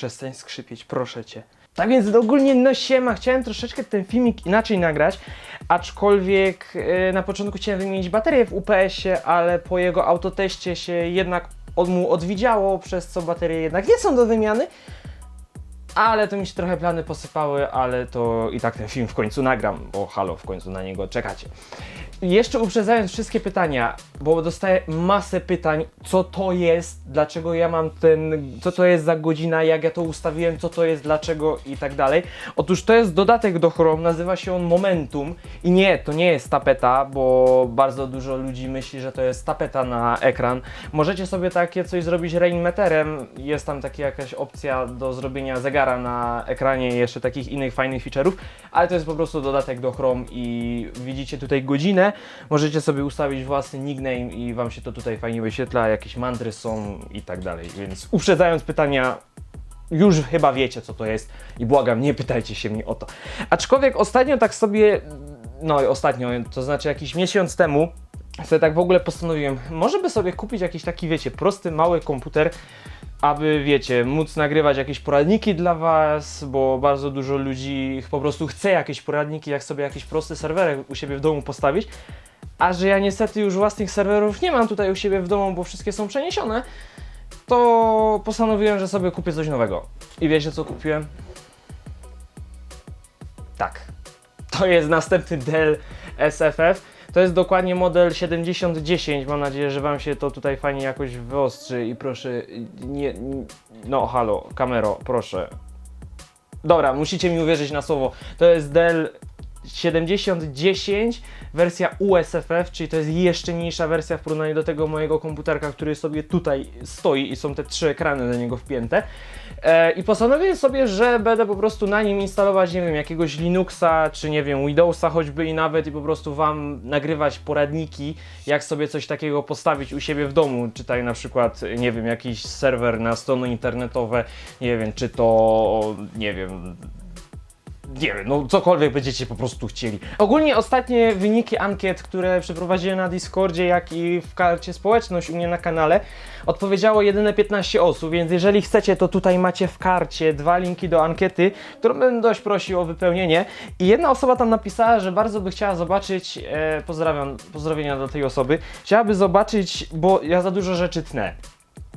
Przestań skrzypieć, proszę cię. Tak więc ogólnie no siema, chciałem troszeczkę ten filmik inaczej nagrać, aczkolwiek e, na początku chciałem wymienić baterię w UPS-ie, ale po jego autoteście się jednak od mu odwidziało, przez co baterie jednak nie są do wymiany. Ale to mi się trochę plany posypały, ale to i tak ten film w końcu nagram, bo halo, w końcu na niego czekacie. Jeszcze uprzedzając wszystkie pytania, bo dostaję masę pytań, co to jest, dlaczego ja mam ten, co to jest za godzina, jak ja to ustawiłem, co to jest, dlaczego i tak dalej. Otóż to jest dodatek do Chrome, nazywa się on Momentum i nie, to nie jest tapeta, bo bardzo dużo ludzi myśli, że to jest tapeta na ekran. Możecie sobie takie coś zrobić rainmeterem, jest tam taka jakaś opcja do zrobienia zegara na ekranie i jeszcze takich innych fajnych feature'ów, ale to jest po prostu dodatek do Chrome i widzicie tutaj godzinę, możecie sobie ustawić własny nickname i Wam się to tutaj fajnie wyświetla, jakieś mantry są i tak dalej, więc uprzedzając pytania, już chyba wiecie, co to jest i błagam, nie pytajcie się mnie o to. Aczkolwiek ostatnio tak sobie, no ostatnio, to znaczy jakiś miesiąc temu, sobie tak w ogóle postanowiłem, może by sobie kupić jakiś taki, wiecie, prosty, mały komputer, aby, wiecie, móc nagrywać jakieś poradniki dla Was, bo bardzo dużo ludzi po prostu chce jakieś poradniki, jak sobie jakiś prosty serwerek u siebie w domu postawić, a że ja niestety już własnych serwerów nie mam tutaj u siebie w domu, bo wszystkie są przeniesione, to postanowiłem, że sobie kupię coś nowego. I wiecie co kupiłem? Tak. To jest następny Dell SFF. To jest dokładnie model 7010. Mam nadzieję, że Wam się to tutaj fajnie jakoś wyostrzy i proszę nie. No, halo, kamero, proszę. Dobra, musicie mi uwierzyć na słowo. To jest Dell 7010 wersja USFF, czyli to jest jeszcze mniejsza wersja w porównaniu do tego mojego komputerka, który sobie tutaj stoi i są te trzy ekrany do niego wpięte. E, I postanowiłem sobie, że będę po prostu na nim instalować, nie wiem, jakiegoś Linuxa, czy nie wiem, Windowsa choćby i nawet i po prostu Wam nagrywać poradniki, jak sobie coś takiego postawić u siebie w domu. Czytaj na przykład, nie wiem, jakiś serwer na strony internetowe, nie wiem, czy to, nie wiem, nie wiem, no cokolwiek będziecie po prostu chcieli. Ogólnie ostatnie wyniki ankiet, które przeprowadziłem na Discordzie, jak i w karcie społeczność u mnie na kanale, odpowiedziało jedyne 15 osób, więc jeżeli chcecie, to tutaj macie w karcie dwa linki do ankiety, którą bym dość prosił o wypełnienie. I jedna osoba tam napisała, że bardzo by chciała zobaczyć, e, pozdrawiam, pozdrowienia dla tej osoby, chciałaby zobaczyć, bo ja za dużo rzeczy tnę.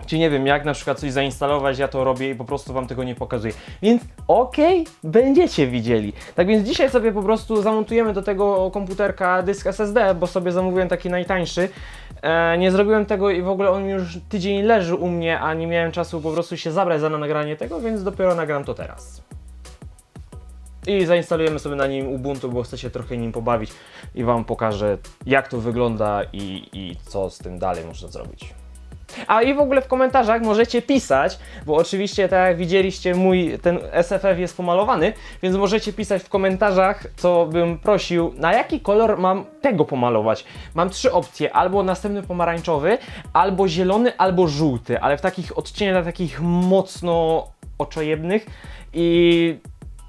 Czy nie wiem, jak na przykład coś zainstalować, ja to robię i po prostu Wam tego nie pokazuję. Więc okej, będziecie widzieli. Tak więc dzisiaj sobie po prostu zamontujemy do tego komputerka dysk SSD, bo sobie zamówiłem taki najtańszy. E, nie zrobiłem tego i w ogóle on już tydzień leży u mnie, a nie miałem czasu po prostu się zabrać za nagranie tego, więc dopiero nagram to teraz. I zainstalujemy sobie na nim Ubuntu, bo chcę się trochę nim pobawić i Wam pokażę, jak to wygląda i, i co z tym dalej można zrobić. A i w ogóle w komentarzach możecie pisać, bo oczywiście tak jak widzieliście mój ten SFF jest pomalowany, więc możecie pisać w komentarzach, co bym prosił, na jaki kolor mam tego pomalować. Mam trzy opcje, albo następny pomarańczowy, albo zielony, albo żółty, ale w takich odcieniach takich mocno oczojebnych i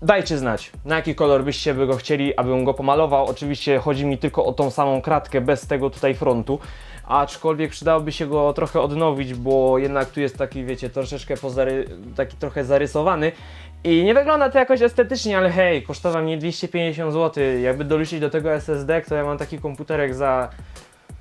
Dajcie znać, na jaki kolor byście by go chcieli, abym go pomalował. Oczywiście chodzi mi tylko o tą samą kratkę, bez tego tutaj frontu. Aczkolwiek przydałoby się go trochę odnowić, bo jednak tu jest taki, wiecie, troszeczkę pozary, taki trochę zarysowany. I nie wygląda to jakoś estetycznie, ale hej, kosztował mnie 250 zł. Jakby doliczyć do tego SSD, to ja mam taki komputerek za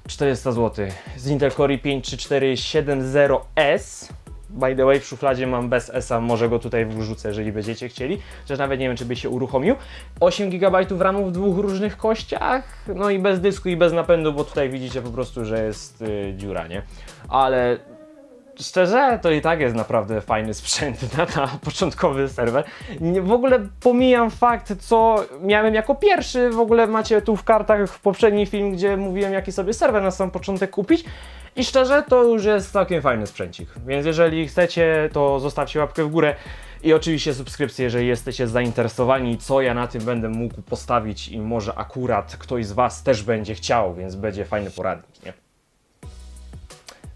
400 zł. Z Intel Core i5-3470S. By the way, w szufladzie mam bez S-a, może go tutaj wrzucę, jeżeli będziecie chcieli. Że nawet nie wiem, czy by się uruchomił. 8 GB RAMu w dwóch różnych kościach, no i bez dysku i bez napędu, bo tutaj widzicie po prostu, że jest y, dziura, nie? Ale szczerze, to i tak jest naprawdę fajny sprzęt na, na początkowy serwer. Nie, w ogóle pomijam fakt, co miałem jako pierwszy. W ogóle macie tu w kartach w poprzedni film, gdzie mówiłem, jaki sobie serwer na sam początek kupić. I szczerze, to już jest całkiem fajny sprzęcik. Więc jeżeli chcecie, to zostawcie łapkę w górę. I oczywiście subskrypcję, jeżeli jesteście zainteresowani, co ja na tym będę mógł postawić i może akurat ktoś z Was też będzie chciał, więc będzie fajny poradnik, nie?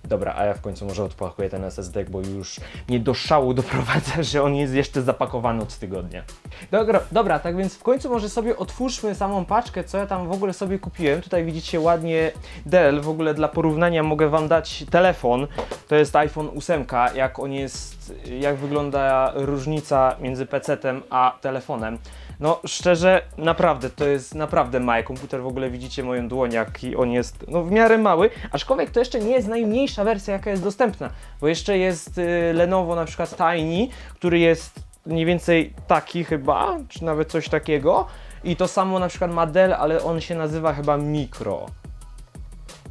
Dobra, a ja w końcu może odpakuję ten SSD, bo już mnie do szału doprowadza, że on jest jeszcze zapakowany od tygodnia. Dobra, dobra, tak więc w końcu może sobie otwórzmy samą paczkę, co ja tam w ogóle sobie kupiłem. Tutaj widzicie ładnie Dell, w ogóle dla porównania mogę Wam dać telefon. To jest iPhone 8, jak on jest, jak wygląda różnica między PC-tem a telefonem. No szczerze, naprawdę, to jest naprawdę mały komputer, w ogóle widzicie moją dłoń, jaki on jest, no w miarę mały, aczkolwiek to jeszcze nie jest najmniejsza wersja, jaka jest dostępna, bo jeszcze jest y, Lenovo na przykład Tiny, który jest mniej więcej taki chyba, czy nawet coś takiego i to samo na przykład ma Dell, ale on się nazywa chyba Micro.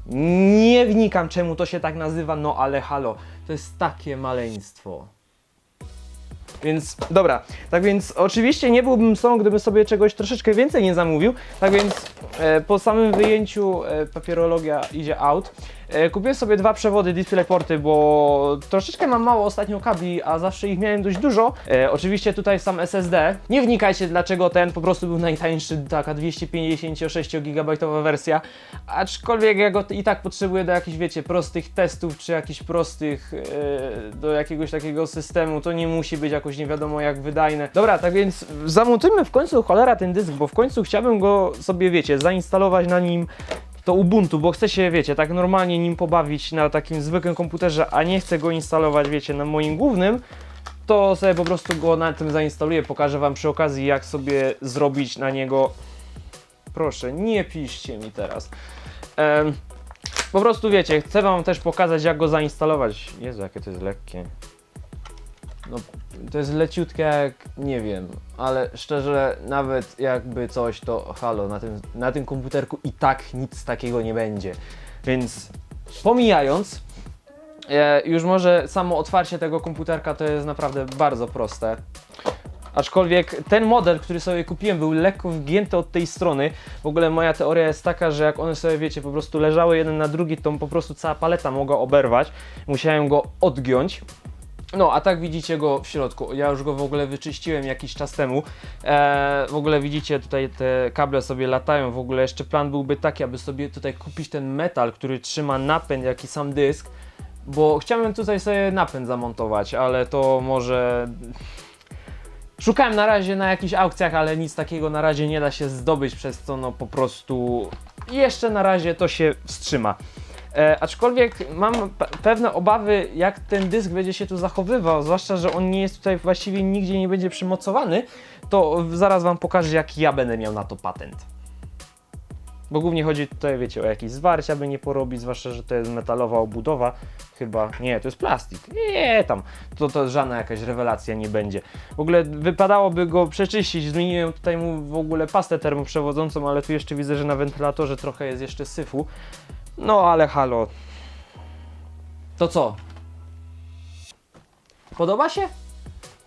Nie wnikam czemu to się tak nazywa, no ale halo, to jest takie maleństwo. Więc dobra, tak więc oczywiście nie byłbym sobą, gdybym sobie czegoś troszeczkę więcej nie zamówił. Tak więc e, po samym wyjęciu e, papierologia idzie out. E, kupiłem sobie dwa przewody DisplayPorty, bo troszeczkę mam mało ostatnio kabli, a zawsze ich miałem dość dużo. E, oczywiście tutaj sam SSD. Nie wnikajcie dlaczego ten po prostu był najtańszy, taka 256 GB wersja. Aczkolwiek ja go i tak potrzebuję do jakichś, wiecie, prostych testów, czy jakichś prostych, e, do jakiegoś takiego systemu. To nie musi być jakoś nie wiadomo jak wydajne. Dobra, tak więc zamontujmy w końcu cholera ten dysk, bo w końcu chciałbym go sobie, wiecie, zainstalować na nim to Ubuntu, bo chcę się, wiecie, tak normalnie nim pobawić na takim zwykłym komputerze, a nie chcę go instalować, wiecie, na moim głównym, to sobie po prostu go na tym zainstaluję. Pokażę Wam przy okazji, jak sobie zrobić na niego. Proszę, nie piszcie mi teraz. Em, po prostu wiecie, chcę Wam też pokazać, jak go zainstalować. Jezu, jakie to jest lekkie. No, to jest leciutkie jak nie wiem, ale szczerze, nawet jakby coś, to halo, na tym, na tym komputerku i tak nic takiego nie będzie. Więc pomijając, e, już może samo otwarcie tego komputerka to jest naprawdę bardzo proste. Aczkolwiek ten model, który sobie kupiłem, był lekko wgięty od tej strony. W ogóle moja teoria jest taka, że jak one sobie, wiecie, po prostu leżały jeden na drugi, to po prostu cała paleta mogła oberwać. Musiałem go odgiąć. No, a tak widzicie go w środku. Ja już go w ogóle wyczyściłem jakiś czas temu. Eee, w ogóle widzicie tutaj te kable sobie latają. W ogóle jeszcze plan byłby taki, aby sobie tutaj kupić ten metal, który trzyma napęd, jak i sam dysk. Bo chciałem tutaj sobie napęd zamontować, ale to może. Szukałem na razie na jakichś aukcjach, ale nic takiego na razie nie da się zdobyć, przez co no po prostu jeszcze na razie to się wstrzyma. E, aczkolwiek mam pe- pewne obawy, jak ten dysk będzie się tu zachowywał, zwłaszcza, że on nie jest tutaj właściwie nigdzie nie będzie przymocowany, to zaraz Wam pokażę, jak ja będę miał na to patent. Bo głównie chodzi tutaj, wiecie, o jakieś zwarcia, by nie porobić, zwłaszcza, że to jest metalowa obudowa. Chyba, nie, to jest plastik. Nie, tam, to, to żadna jakaś rewelacja nie będzie. W ogóle wypadałoby go przeczyścić, zmieniłem tutaj mu w ogóle pastę termoprzewodzącą, ale tu jeszcze widzę, że na wentylatorze trochę jest jeszcze syfu. No ale halo. To co? Podoba się?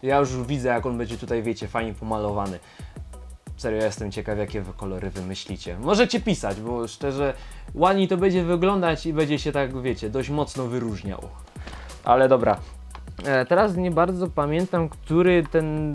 Ja już widzę, jak on będzie tutaj, wiecie, fajnie pomalowany. Serio, jestem ciekaw, jakie wy kolory wymyślicie. Możecie pisać, bo szczerze, ładniej to będzie wyglądać i będzie się tak, wiecie, dość mocno wyróżniał. Ale dobra. E, teraz nie bardzo pamiętam, który ten.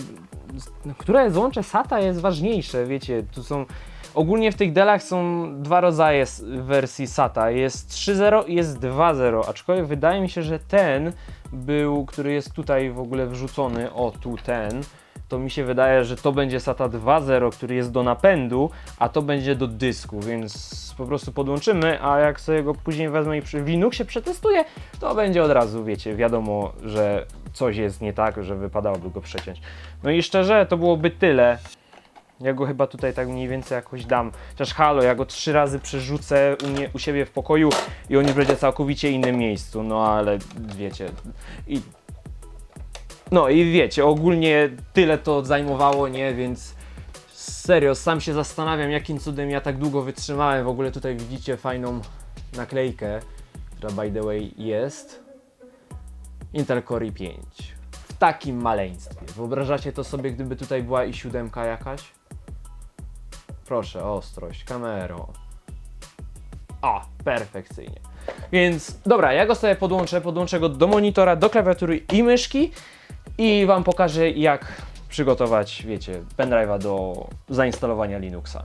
Które złącze SATA jest ważniejsze, wiecie, tu są. Ogólnie w tych delach są dwa rodzaje wersji SATA. Jest 3.0 i jest 2.0, aczkolwiek wydaje mi się, że ten był, który jest tutaj w ogóle wrzucony, o tu ten, to mi się wydaje, że to będzie SATA 2.0, który jest do napędu, a to będzie do dysku, więc po prostu podłączymy, a jak sobie go później wezmę i przy Linuxie przetestuję, to będzie od razu, wiecie, wiadomo, że coś jest nie tak, że wypadałoby go przeciąć. No i szczerze, to byłoby tyle. Ja go chyba tutaj tak mniej więcej jakoś dam. Chociaż halo, ja go trzy razy przerzucę u, mnie, u siebie w pokoju i on już będzie całkowicie innym miejscu. No ale wiecie. I, no i wiecie, ogólnie tyle to zajmowało, nie? Więc serio, sam się zastanawiam, jakim cudem ja tak długo wytrzymałem. W ogóle tutaj widzicie fajną naklejkę, która by the way jest. Intel Core i5 w takim maleństwie. Wyobrażacie to sobie, gdyby tutaj była i siódemka jakaś? Proszę, ostrość, kamero. O, perfekcyjnie. Więc dobra, ja go sobie podłączę, podłączę go do monitora, do klawiatury i myszki i Wam pokażę jak przygotować, wiecie, pendrive'a do zainstalowania Linuxa.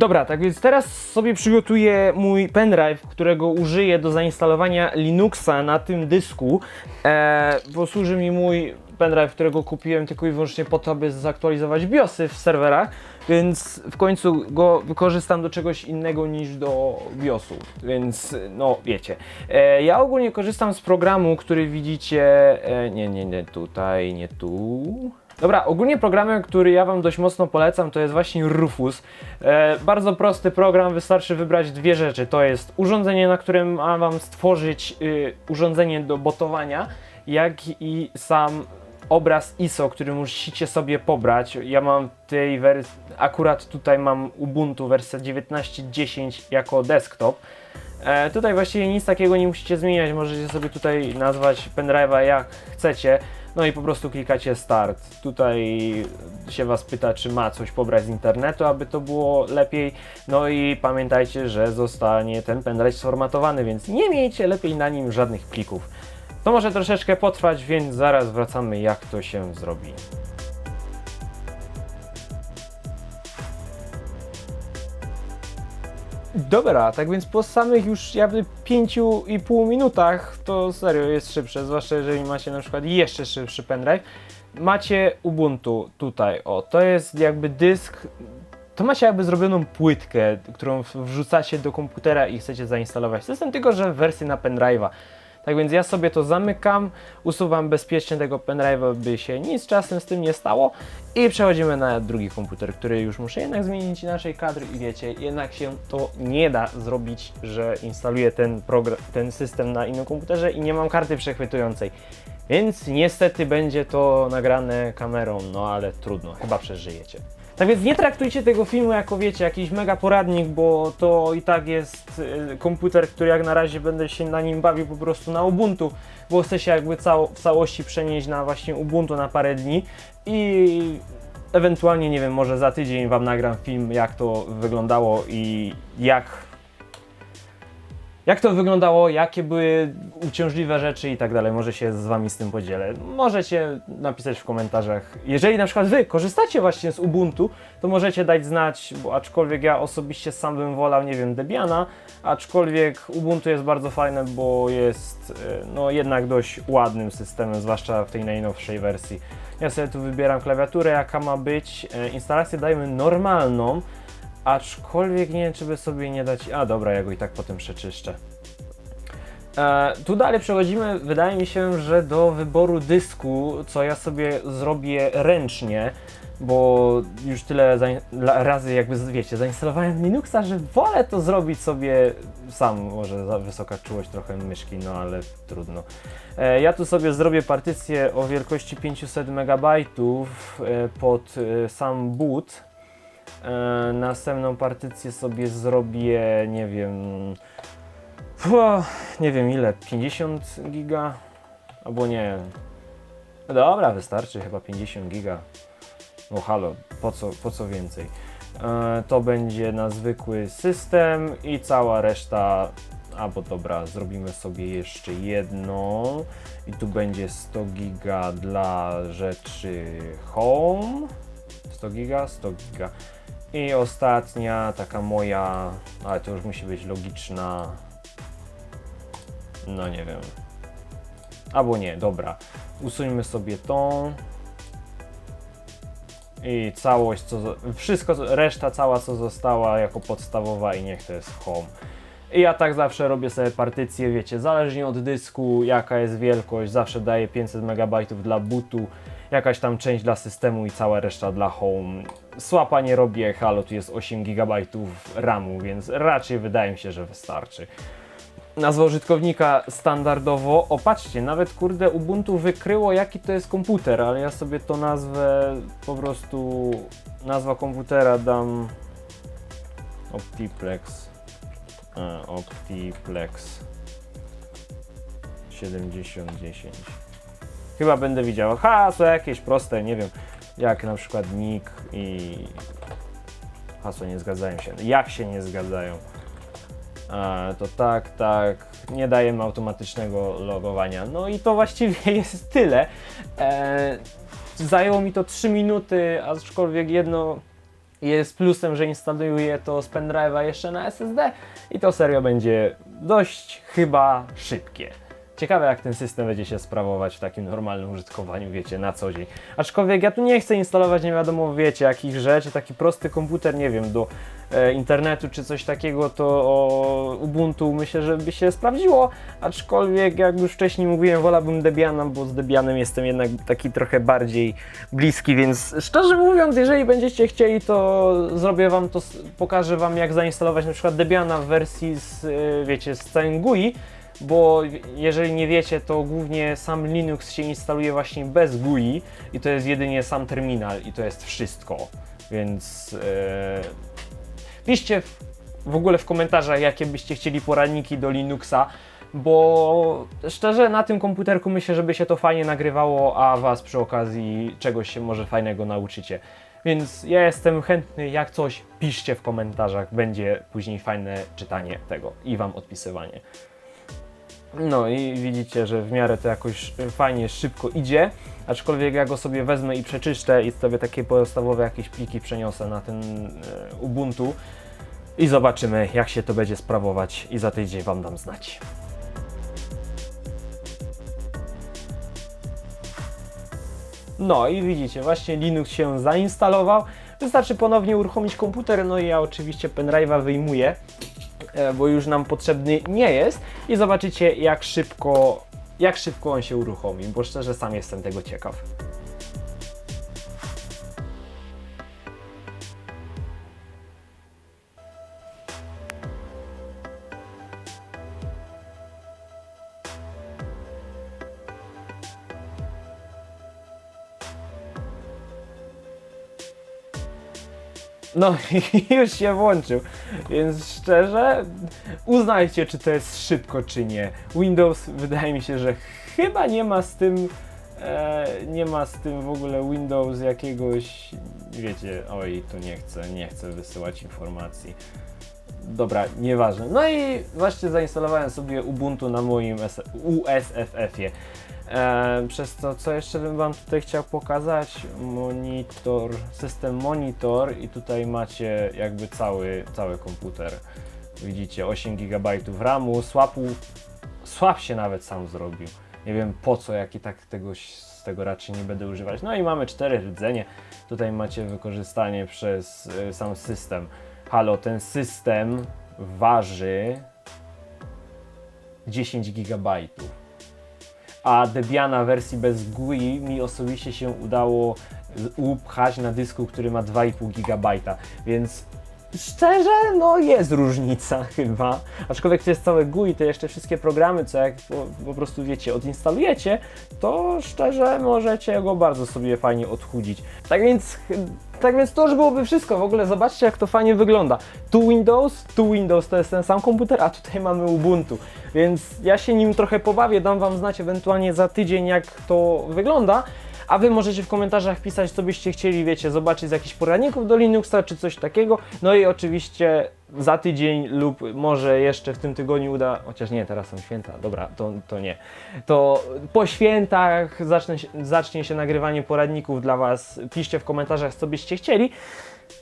Dobra, tak więc teraz sobie przygotuję mój pendrive, którego użyję do zainstalowania Linuxa na tym dysku. E, posłuży mi mój pendrive, którego kupiłem tylko i wyłącznie po to, aby zaktualizować BIOSy w serwerach, więc w końcu go wykorzystam do czegoś innego niż do BIOSu, więc no wiecie. E, ja ogólnie korzystam z programu, który widzicie, e, nie, nie, nie tutaj, nie tu. Dobra, ogólnie programem, który ja Wam dość mocno polecam, to jest właśnie Rufus. E, bardzo prosty program, wystarczy wybrać dwie rzeczy. To jest urządzenie, na którym ma Wam stworzyć y, urządzenie do botowania, jak i sam obraz ISO, który musicie sobie pobrać. Ja mam tej wersji, akurat tutaj mam Ubuntu wersja 19.10 jako desktop. E, tutaj właściwie nic takiego nie musicie zmieniać, możecie sobie tutaj nazwać pendrive'a jak chcecie. No i po prostu klikacie start. Tutaj się Was pyta, czy ma coś pobrać z internetu, aby to było lepiej. No i pamiętajcie, że zostanie ten pendrive sformatowany, więc nie miejcie lepiej na nim żadnych plików. To może troszeczkę potrwać, więc zaraz wracamy, jak to się zrobi. Dobra, tak więc po samych już jakby 5,5 minutach to serio jest szybsze, zwłaszcza jeżeli macie na przykład jeszcze szybszy pendrive. Macie Ubuntu tutaj, o, to jest jakby dysk, to macie jakby zrobioną płytkę, którą wrzucacie do komputera i chcecie zainstalować system, tylko że w wersji na pendrive'a. Tak więc ja sobie to zamykam, usuwam bezpiecznie tego pendrive'a, by się nic czasem z tym nie stało i przechodzimy na drugi komputer, który już muszę jednak zmienić naszej kadry i wiecie, jednak się to nie da zrobić, że instaluję ten, ten system na innym komputerze i nie mam karty przechwytującej. Więc niestety będzie to nagrane kamerą, no ale trudno, chyba przeżyjecie. Tak więc nie traktujcie tego filmu jako wiecie, jakiś mega poradnik, bo to i tak jest y, komputer, który jak na razie będę się na nim bawił po prostu na Ubuntu, bo chcę się jakby cało, w całości przenieść na właśnie Ubuntu na parę dni i ewentualnie, nie wiem, może za tydzień Wam nagram film, jak to wyglądało i jak jak to wyglądało, jakie były uciążliwe rzeczy i tak dalej. Może się z Wami z tym podzielę. Możecie napisać w komentarzach. Jeżeli na przykład Wy korzystacie właśnie z Ubuntu, to możecie dać znać, bo aczkolwiek ja osobiście sam bym wolał, nie wiem, Debiana, aczkolwiek Ubuntu jest bardzo fajne, bo jest e, no jednak dość ładnym systemem, zwłaszcza w tej najnowszej wersji. Ja sobie tu wybieram klawiaturę, jaka ma być. E, instalację dajmy normalną, Aczkolwiek nie wiem, czy by sobie nie dać. A dobra, ja go i tak potem przeczyszczę. E, tu dalej przechodzimy, wydaje mi się, że do wyboru dysku, co ja sobie zrobię ręcznie, bo już tyle razy, jakby wiecie, zainstalowałem Linuxa, że wolę to zrobić sobie sam. Może za wysoka czułość trochę myszki, no ale trudno. E, ja tu sobie zrobię partycję o wielkości 500 MB e, pod e, sam boot E, następną partycję sobie zrobię, nie wiem, nie wiem ile, 50 giga, albo nie. Dobra, wystarczy chyba 50 giga. No halo, po co, po co więcej? E, to będzie na zwykły system i cała reszta albo dobra, zrobimy sobie jeszcze jedną i tu będzie 100 giga dla rzeczy home 100 giga, 100 giga i ostatnia, taka moja, ale to już musi być logiczna. No nie wiem. Albo nie, dobra. Usuńmy sobie tą. I całość, co, wszystko, reszta cała co została jako podstawowa i niech to jest home. I ja tak zawsze robię sobie partycję, wiecie, zależnie od dysku, jaka jest wielkość, zawsze daję 500 MB dla bootu, jakaś tam część dla systemu i cała reszta dla home. Słapa nie robię, halo, tu jest 8 GB RAMu, więc raczej wydaje mi się, że wystarczy. Nazwa użytkownika standardowo, opatrzcie, nawet kurde Ubuntu wykryło jaki to jest komputer, ale ja sobie to nazwę po prostu, nazwa komputera dam Optiplex, A, Optiplex 7010. Chyba będę widział hasło jakieś proste, nie wiem, jak na przykład nick i hasło nie zgadzają się. Jak się nie zgadzają? A, to tak, tak, nie dajemy automatycznego logowania. No i to właściwie jest tyle. E, zajęło mi to 3 minuty, aczkolwiek jedno Jest plusem, że instaluję to z pendrive'a jeszcze na SSD i to serio będzie dość chyba szybkie. Ciekawe jak ten system będzie się sprawować w takim normalnym użytkowaniu, wiecie, na co dzień. Aczkolwiek ja tu nie chcę instalować nie wiadomo, wiecie, jakich rzeczy, taki prosty komputer, nie wiem, do e, internetu czy coś takiego, to o Ubuntu myślę, że by się sprawdziło, aczkolwiek jak już wcześniej mówiłem, wolałbym Debiana, bo z Debianem jestem jednak taki trochę bardziej bliski, więc szczerze mówiąc, jeżeli będziecie chcieli, to zrobię wam to, pokażę wam jak zainstalować na przykład Debiana w wersji z, e, wiecie, z całym GUI, bo jeżeli nie wiecie, to głównie sam Linux się instaluje właśnie bez GUI i to jest jedynie sam terminal i to jest wszystko, więc e, piszcie w, w ogóle w komentarzach, jakie byście chcieli poradniki do Linuxa, bo szczerze na tym komputerku myślę, żeby się to fajnie nagrywało, a was przy okazji czegoś się może fajnego nauczycie. Więc ja jestem chętny, jak coś piszcie w komentarzach, będzie później fajne czytanie tego i wam odpisywanie. No i widzicie, że w miarę to jakoś fajnie, szybko idzie, aczkolwiek ja go sobie wezmę i przeczyszczę i sobie takie podstawowe jakieś pliki przeniosę na ten e, Ubuntu. I zobaczymy jak się to będzie sprawować. I za tydzień Wam dam znać. No i widzicie, właśnie Linux się zainstalował. Wystarczy ponownie uruchomić komputer, no i ja oczywiście pendrive'a wyjmuję e, bo już nam potrzebny nie jest i zobaczycie jak szybko, jak szybko on się uruchomi, bo szczerze sam jestem tego ciekaw. No i już się włączył, więc szczerze uznajcie, czy to jest szybko, czy nie. Windows wydaje mi się, że chyba nie ma z tym, e, nie ma z tym w ogóle Windows jakiegoś, wiecie, oj, tu nie chcę, nie chcę wysyłać informacji. Dobra, nieważne. No i właśnie zainstalowałem sobie Ubuntu na moim USFF-ie. E, przez to, co jeszcze bym Wam tutaj chciał pokazać, monitor, system monitor i tutaj macie jakby cały, cały komputer. Widzicie, 8 GB RAMu, słapu, słab się nawet sam zrobił. Nie wiem po co, jak i tak tego, z tego raczej nie będę używać. No i mamy cztery rdzenie. Tutaj macie wykorzystanie przez y, sam system. Halo, ten system waży 10 GB. A Debiana wersji bez GUI mi osobiście się udało upchać na dysku, który ma 2,5 GB, więc szczerze, no jest różnica chyba. Aczkolwiek to jest całe GUI, to jeszcze wszystkie programy, co jak po, po prostu wiecie, odinstalujecie, to szczerze możecie go bardzo sobie fajnie odchudzić. Tak więc, tak więc to już byłoby wszystko. W ogóle zobaczcie, jak to fajnie wygląda. Tu Windows, tu Windows to jest ten sam komputer, a tutaj mamy Ubuntu. Więc ja się nim trochę pobawię, dam Wam znać ewentualnie za tydzień, jak to wygląda. A Wy możecie w komentarzach pisać, co byście chcieli, wiecie, zobaczyć z jakichś poradników do Linuxa, czy coś takiego. No i oczywiście za tydzień lub może jeszcze w tym tygodniu uda, chociaż nie, teraz są święta, dobra, to, to nie. To po świętach zacznie zacznie się nagrywanie poradników dla Was. Piszcie w komentarzach, co byście chcieli.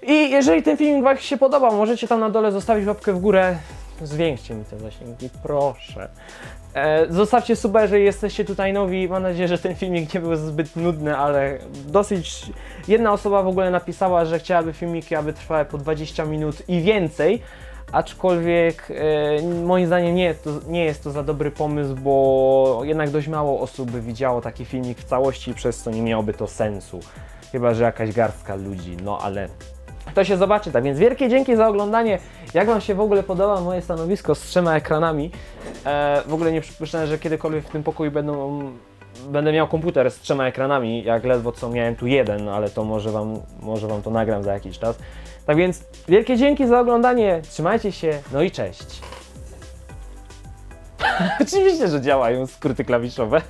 I jeżeli ten filmik Wam się podobał, możecie tam na dole zostawić łapkę w górę. Zwiększcie mi te zasięgi, proszę. E, zostawcie suba, jeżeli jesteście tutaj nowi. Mam nadzieję, że ten filmik nie był zbyt nudny, ale dosyć. Jedna osoba w ogóle napisała, że chciałaby filmiki, aby trwały po 20 minut i więcej. Aczkolwiek e, moim zdaniem nie, to, nie jest to za dobry pomysł, bo jednak dość mało osób by widziało taki filmik w całości, przez co nie miałoby to sensu. Chyba, że jakaś garstka ludzi, no ale to się zobaczy. Tak więc wielkie dzięki za oglądanie. Jak Wam się w ogóle podoba moje stanowisko z trzema ekranami? E, w ogóle nie przypuszczałem, że kiedykolwiek w tym pokoju będą, będę miał komputer z trzema ekranami, jak ledwo co miałem tu jeden, ale to może wam, może wam to nagram za jakiś czas. Tak więc wielkie dzięki za oglądanie, trzymajcie się, no i cześć. Oczywiście, że działają skróty klawiszowe.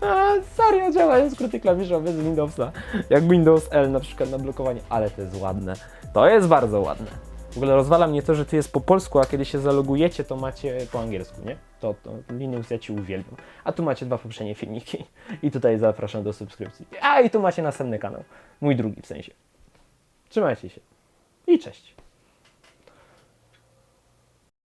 A, serio działają skróty klawiszowe z Windowsa. Jak Windows L na przykład na blokowanie, ale to jest ładne. To jest bardzo ładne. W ogóle rozwala mnie to, że tu jest po polsku, a kiedy się zalogujecie, to macie po angielsku, nie? To, to Linux ja Ci uwielbiam. A tu macie dwa poprzednie filmiki. I tutaj zapraszam do subskrypcji. A i tu macie następny kanał. Mój drugi w sensie. Trzymajcie się. I cześć.